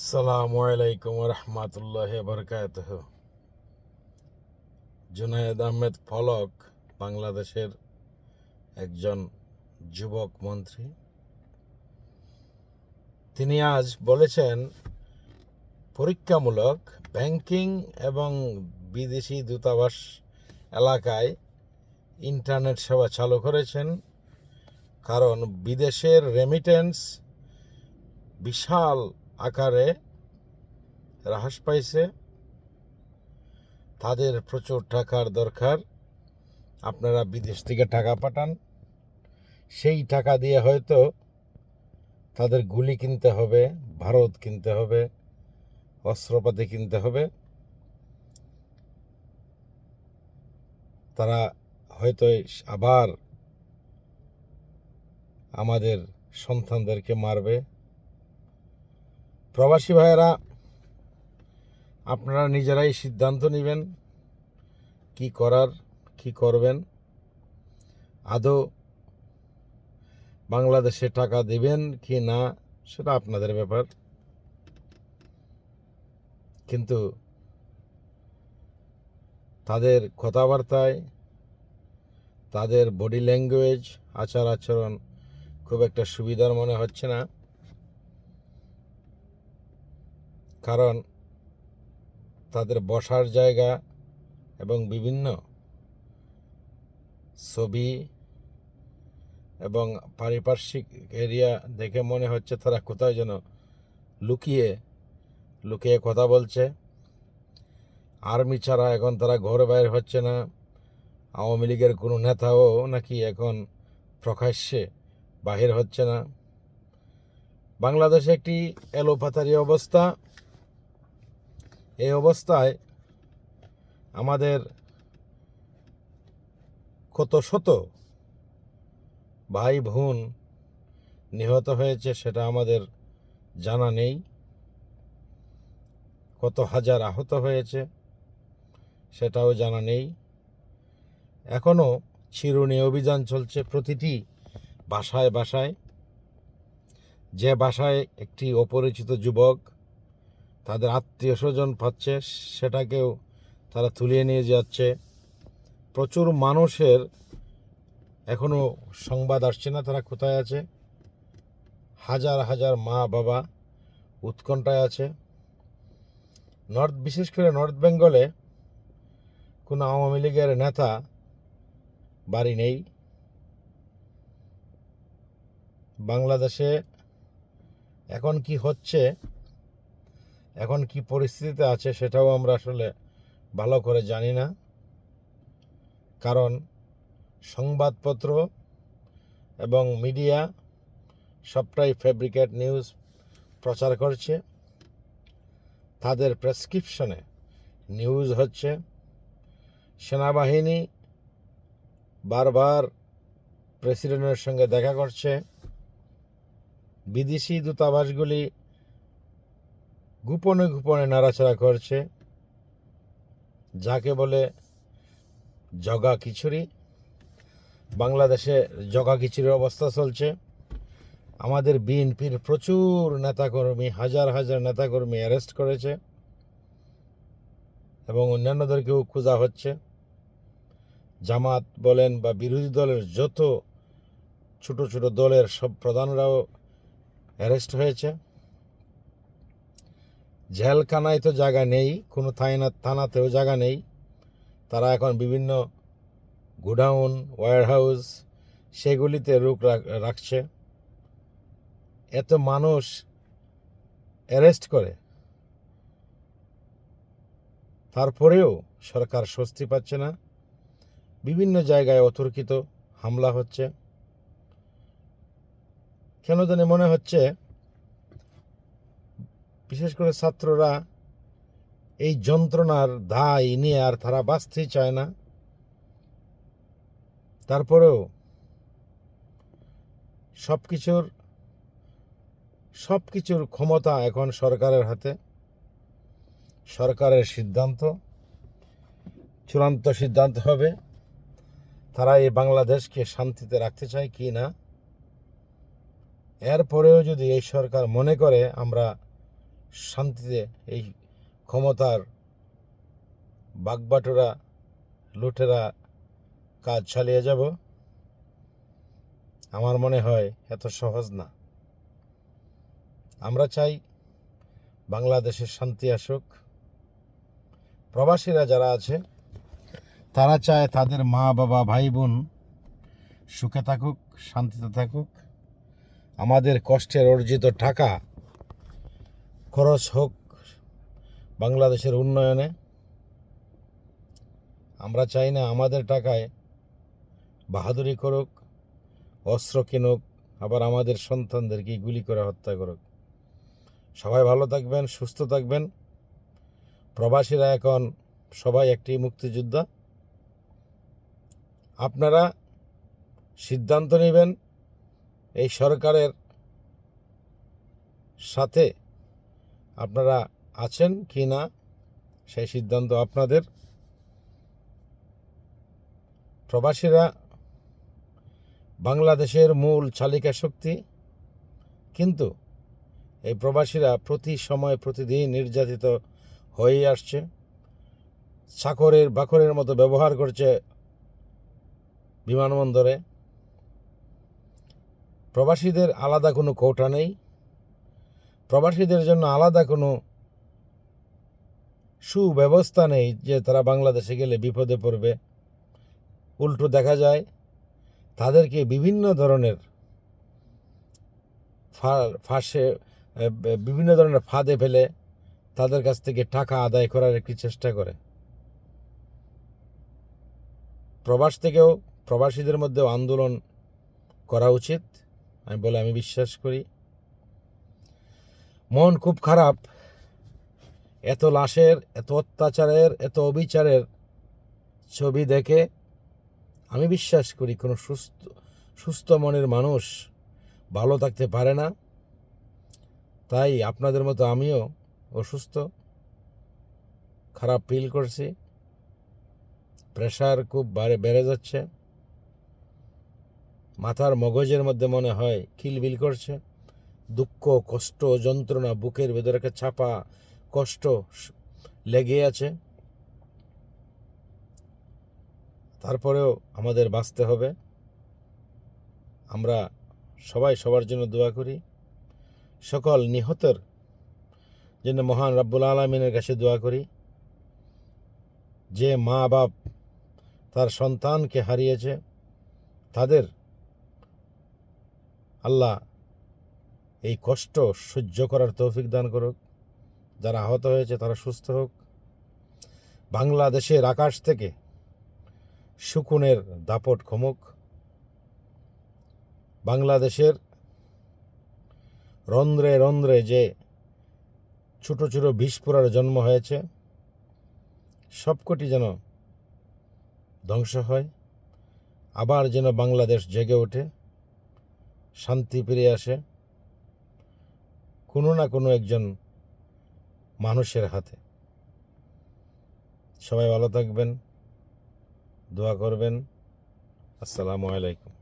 আসসালামু আলাইকুম রহমতুল্লাহ বরকাত জুনায়েদ আহমেদ ফলক বাংলাদেশের একজন যুবক মন্ত্রী। তিনি আজ বলেছেন, পরীক্ষামূলক ব্যাংকিং এবং বিদেশি দূতাবাস এলাকায় ইন্টারনেট সেবা চালু করেছেন। কারণ বিদেশের রেমিটেন্স বিশাল আকারে হ্রাস পাইছে। তাদের প্রচুর টাকার দরকার। আপনারা বিদেশ থেকে টাকা পাঠান। সেই টাকা দিয়ে হয়তো তাদের গুলি কিনতে হবে, ভারত কিনতে হবে, অস্ত্রপাতি কিনতে হবে। তারা হয়তো আবার আমাদের সন্তানদেরকে মারবে। প্রবাসী ভাইয়েরা, আপনারা নিজেরাই সিদ্ধান্ত নেবেন কি করার, কি করবেন। আদৌ বাংলাদেশে টাকা দিবেন কি না, সেটা আপনাদের ব্যাপার। কিন্তু তাদের কথাবার্তায়, তাদের বডি ল্যাঙ্গুয়েজ আচার আচরণ খুব একটা সুবিধার মনে হচ্ছে না। কারণ তাদের বসার জায়গা এবং বিভিন্ন ছবি এবং পারিপার্শ্বিক এরিয়া দেখে মনে হচ্ছে তারা কোথায় যেন লুকিয়ে লুকিয়ে কথা বলছে। আর্মি ছাড়া এখন তারা ঘরে বাইর হচ্ছে না। আওয়ামী লীগের কোনো নেতাও নাকি এখন প্রকাশ্যে বাহির হচ্ছে না। বাংলাদেশে একটি এলোপাতারি অবস্থা। এই অবস্থায় আমাদের কত শত ভাই বোন নিহত হয়েছে সেটা আমাদের জানা নেই। কত হাজার আহত হয়েছে সেটাও জানা নেই। এখনও চিরুনি অভিযান চলছে প্রতিটি বাসায় বাসায়। যে বাসায় একটি অপরিচিত যুবক তাদের আত্মীয় স্বজন পাচ্ছে, সেটাকেও তারা তুলিয়ে নিয়ে যাচ্ছে। প্রচুর মানুষের এখনও সংবাদ আসছে না তারা কোথায় আছে। হাজার হাজার মা বাবা উৎকণ্ঠায় আছে। নর্থ, বিশেষ করে নর্থ বেঙ্গলে কোনো আওয়ামী লীগের নেতা বাড়ি নেই। বাংলাদেশে এখন কি হচ্ছে? এখন কি পরিস্থিতিতে আছে সেটাও আমরা আসলে ভালো করে জানি না। কারণ সংবাদপত্র এবং মিডিয়া সবটাই ফেব্রিকেট নিউজ প্রচার করছে। তাদের প্রেসক্রিপশনে নিউজ হচ্ছে। সেনাবাহিনী বারবার প্রেসিডেন্টের সঙ্গে দেখা করছে। বিদেশি দূতাবাসগুলি গোপনে গোপনে নাড়াচাড়া করছে। যাকে বলে জগা খিচুড়ি। বাংলাদেশে জগা খিচুড়ির অবস্থা চলছে। আমাদের বিএনপির প্রচুর নেতাকর্মী, হাজার হাজার নেতাকর্মী অ্যারেস্ট করেছে এবং অন্যান্যদেরকেও খোঁজা হচ্ছে। জামাত বলেন বা বিরোধী দলের যত ছোট ছোট দলের সব প্রধানরাও অ্যারেস্ট হয়েছে। জেলখানায় তো জায়গা নেই, কোনো থানা থানাতেও জায়গা নেই। তারা এখন বিভিন্ন গোডাউন ওয়ার হাউস সেগুলিতে রোগ রাখছে। এত মানুষ অ্যারেস্ট করে। তারপরেও সরকার স্বস্তি পাচ্ছে না। বিভিন্ন জায়গায় অতর্কিত হামলা হচ্ছে। কেন জানি মনে হচ্ছে বিশেষ করে ছাত্ররা এই যন্ত্রণার দায় নিয়ে আর তারা বাঁচতেই চায় না। তারপরেও সব কিছুর সব কিছুর ক্ষমতা এখন সরকারের হাতে। সরকারের সিদ্ধান্ত, চূড়ান্ত সিদ্ধান্ত হবে তারা এই বাংলাদেশকে শান্তিতে রাখতে চায় কি না। এরপরেও যদি এই সরকার মনে করে, আমরা শান্তিতে এই ক্ষমতার বাগবাটোরা, লুটেরা কাজ চালিয়ে যাব, আমার মনে হয় এত সহজ না। আমরা চাই বাংলাদেশের শান্তি আসুক। প্রবাসীরা যারা আছে, তারা চায় তাদের মা, বাবা, ভাই, বোন সুখে থাকুক, শান্তিতে থাকুক। আমাদের কষ্টের অর্জিত টাকা খরচ হোক বাংলাদেশের উন্নয়নে, আমরা চাই না আমাদের টাকায় বাহাদুরি করুক, অস্ত্র কিনুক, আবার আমাদের সন্তানদেরকে গুলি করে হত্যা করুক। সবাই ভালো থাকবেন, সুস্থ থাকবেন। প্রবাসীরা এখন সবাই একটি মুক্তিযোদ্ধা। আপনারা সিদ্ধান্ত নেবেন এই সরকারের সাথে আপনারা আছেন কি না, সেই সিদ্ধান্ত আপনাদের। প্রবাসীরা, বাংলাদেশের মূল চালিকা শক্তি। কিন্তু এই প্রবাসীরা প্রতি সময় প্রতিদিন নির্যাতিত হয়েই আসছে। চাকরের বাকরের মতো ব্যবহার করছে বিমানবন্দরে। প্রবাসীদের আলাদা কোনো কোটা নেই। প্রবাসীদের জন্য আলাদা কোনো সুব্যবস্থা নেই যে তারা বাংলাদেশে গেলে বিপদে পড়বে। উল্টো দেখা যায়, তাদেরকে বিভিন্ন ধরনের ফাঁসে বিভিন্ন ধরনের ফাঁদে ফেলে তাদের কাছ থেকে টাকা আদায় করার একটি চেষ্টা করে। প্রবাস থেকেও প্রবাসীদের মধ্যেও আন্দোলন করা উচিত, আমি বলে আমি বিশ্বাস করি। মন খুব খারাপ। এত লাশের, এত অত্যাচারের, এত অবিচারের ছবি দেখে আমি বিশ্বাস করি কোনো সুস্থ সুস্থ মনের মানুষ ভালো থাকতে পারে না। তাই আপনাদের মতো আমিও অসুস্থ, খারাপ ফিল করছি। প্রেশার খুব বাড়ে, বেড়ে যাচ্ছে। মাথার মগজের মধ্যে মনে হয় খিলবিল করছে। দুঃখ, কষ্ট, যন্ত্রণা বুকের ভেতরে একটা চাপা কষ্ট লেগে আছে। তারপরেও আমাদের বাঁচতে হবে। আমরা সবাই সবার জন্য দোয়া করি। সকল নিহতের জন্য মহান রাব্বুল আলমিনের কাছে দোয়া করি। যে মা বাপ তার সন্তানকে হারিয়েছে, তাদের আল্লাহ এই কষ্ট সহ্য করার তৌফিক দান করুক। যারা আহত হয়েছে, তারা সুস্থ হোক। বাংলাদেশের আকাশ থেকে শুকুনের দাপট কমুক বাংলাদেশের রন্ধ্রে রন্ধ্রে যে ছোট ছোট বিস্ফোরার জন্ম হয়েছে, সবকটি যেন ধ্বংস হয়, আবার যেন বাংলাদেশ জেগে ওঠে, শান্তি ফিরে আসে। কোনো না কোনো একজন মানুষের হাতে। সবাই ভালো থাকবেন দোয়া করবেন। আসসালামু আলাইকুম।